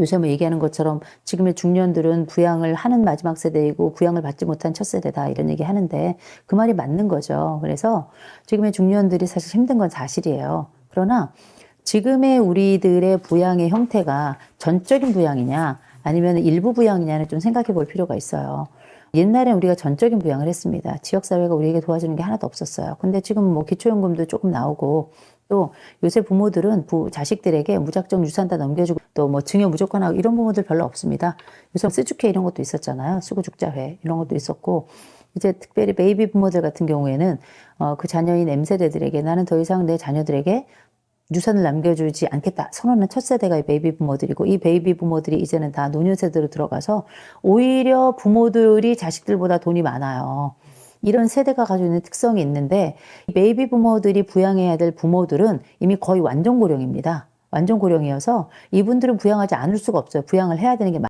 요새 뭐 얘기하는 것처럼 지금의 중년들은 부양을 하는 마지막 세대이고 부양을 받지 못한 첫 세대다 이런 얘기 하는데 그 말이 맞는 거죠. 그래서 지금의 중년들이 사실 힘든 건 사실이에요. 그러나 지금의 우리들의 부양의 형태가 전적인 부양이냐 아니면 일부 부양이냐는 좀 생각해 볼 필요가 있어요. 옛날엔 우리가 전적인 부양을 했습니다. 지역사회가 우리에게 도와주는 게 하나도 없었어요. 근데 지금 뭐 기초연금도 조금 나오고 또 요새 부모들은 부, 자식들에게 무작정 유산 다 넘겨주고 또 뭐 증여 무조건 하고 이런 부모들 별로 없습니다. 요새 스주케 이런 것도 있었잖아요. 수구죽자회 이런 것도 있었고 이제 특별히 베이비 부모들 같은 경우에는 어, 그 자녀인 M세대들에게 나는 더 이상 내 자녀들에게 유산을 남겨주지 않겠다. 선언한 첫 세대가 이 베이비 부모들이고 이 베이비 부모들이 이제는 다 노년 세대로 들어가서 오히려 부모들이 자식들보다 돈이 많아요. 이런 세대가 가지고 있는 특성이 있는데 이 베이비 부모들이 부양해야 될 부모들은 이미 거의 완전 고령입니다. 완전 고령이어서 이분들은 부양하지 않을 수가 없어요. 부양을 해야 되는 게